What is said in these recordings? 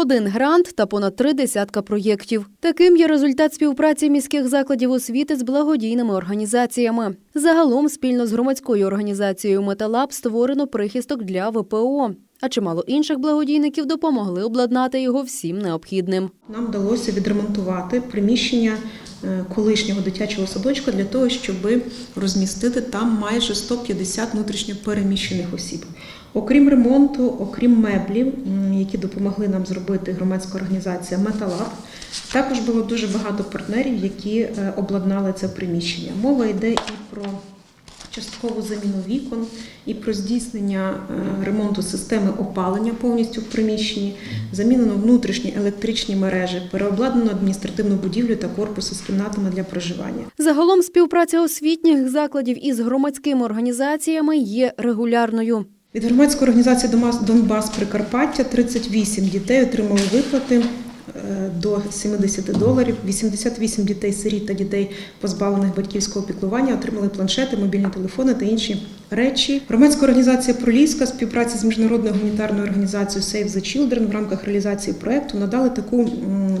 один грант та понад три десятка проєктів. Таким є результат співпраці міських закладів освіти з благодійними організаціями. Загалом спільно з громадською організацією Металаб створено прихисток для ВПО. А чимало інших благодійників допомогли обладнати його всім необхідним. Нам вдалося відремонтувати приміщення е, колишнього дитячого садочка для того, щоб розмістити там майже 150 внутрішньо переміщених осіб. Окрім ремонту, окрім меблів, які допомогли нам зробити громадська організація Металаб, також було дуже багато партнерів, які е, обладнали це приміщення. Мова йде і про часткову заміну вікон, і про здійснення е, ремонту системи опалення повністю в приміщенні, замінено внутрішні електричні мережі, переобладнано адміністративну будівлю та корпуси з кімнатами для проживання. Загалом співпраця освітніх закладів із громадськими організаціями є регулярною. Від громадської організації «Домас- Донбас Прикарпаття 38 дітей отримали виплати е, до 70 доларів. 88 дітей сиріт та дітей, позбавлених батьківського піклування, отримали планшети, мобільні телефони та інші речі. Громадська організація Проліска співпраці з міжнародною гуманітарною організацією Save the Children в рамках реалізації проекту надали таку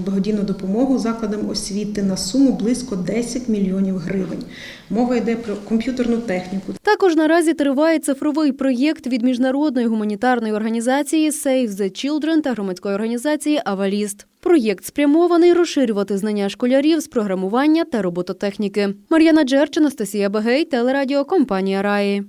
благодійну допомогу закладам освіти на суму близько 10 мільйонів гривень. Мова йде про комп'ютерну техніку, Також наразі триває цифровий проєкт від міжнародної гуманітарної організації Save the Children та громадської організації Аваліст. Проєкт спрямований розширювати знання школярів з програмування та робототехніки. Мар'яна Джерч, Анастасія Бегей, телерадіокомпанія Раї.